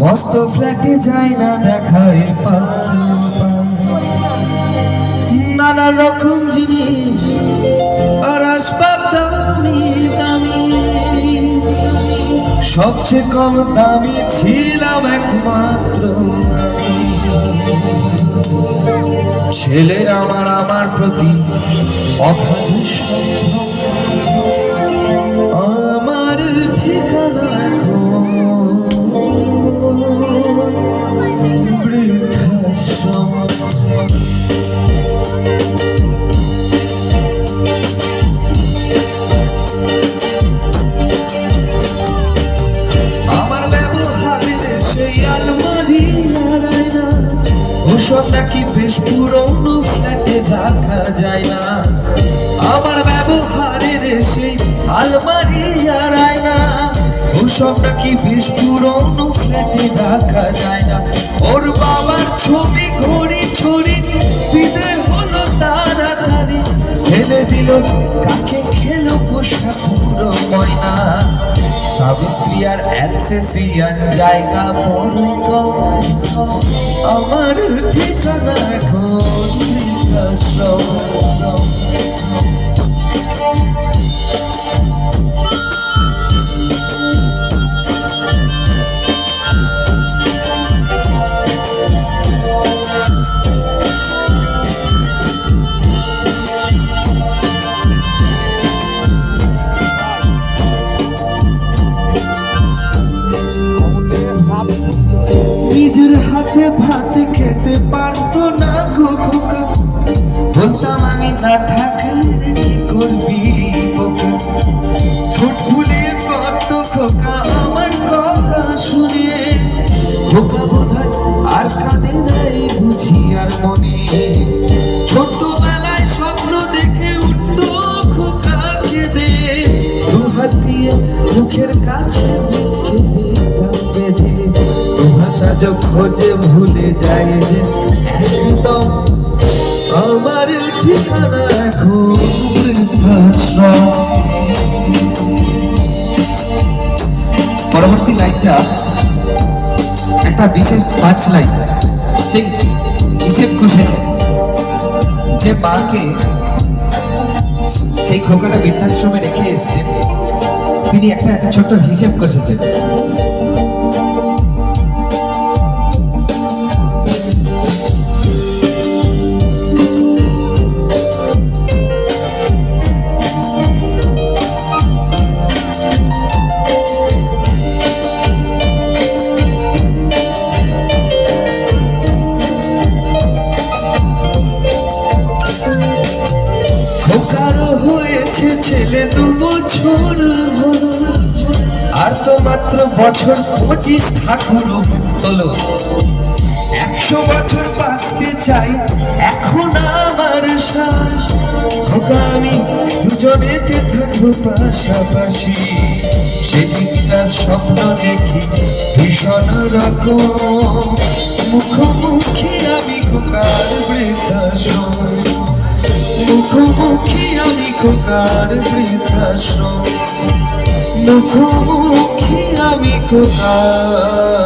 মস্ত ফ্ল্যাটে যায় না দেখায় নানা রকম জিনিস আর দামি সবচেয়ে কম দামি ছিলাম একমাত্র আমি। ছেলে আমার আমার প্রতি অগাধ নাকি বেশ পুরনো ফ্ল্যাটে রাখা যায় না? আমার ব্যবহারের সেই আলমারি আর আয়না, ওসব নাকি বেশ পুরনো ফ্ল্যাটে রাখা যায় না? ওর বাবার ছবি, ঘড়ি ছড়ি বিদায় হলো তাড়াতাড়ি। ফেলে দিল, কাকে খেলো পোষা পুরো ময়না? স্বামী স্ত্রী আর অ্যানসেসিয়ান জায়গা পড়ে আমার ঠিকানা এখন হাতে ভাত খেতে পারতো না গো খোকা। বলতাম আমি না থাকলে কি করবি বোকা। ঠোঁট ফুলিয়ে কত খোকা, আমার কথা শুনে। খোকা বোধহয় আর কাঁদে নাই বুঝি আর মনে। ছোটবেলায় স্বপ্ন দেখে উঠতো খোকা কেঁদে দু হাত দিয়ে মুখের কাছে খেতে যো খোঁজে ভুলে যায় যে একদম আমার ঠিকানা এখন পরবর্তী লাইনটা একটা বিশেষ পাঁচ লাইন। সেই হিসেব কষেছে যে মাকে সেই খোকাটা বৃদ্ধাশ্রমে রেখে এসছে, তিনি একটা ছোট হিসেব কষেছেন ছেলে দু বছর আর তো মাত্র বছর পঁচিশ ঠাকুর তোলো একশো বছর বাঁচতে চাই এখন আমার শ্বাস। আমি দুজনেতে থাকব পাশাপাশি। সেদিনটার স্বপ্ন দেখি ভীষণ রকম। মুখোমুখি আমি খোকার বৃদ্ধাশ্রম। মুখোমুখি আমি খোকার বৃদ্ধাশ্রম। মুখোমুখি আমি খোকার।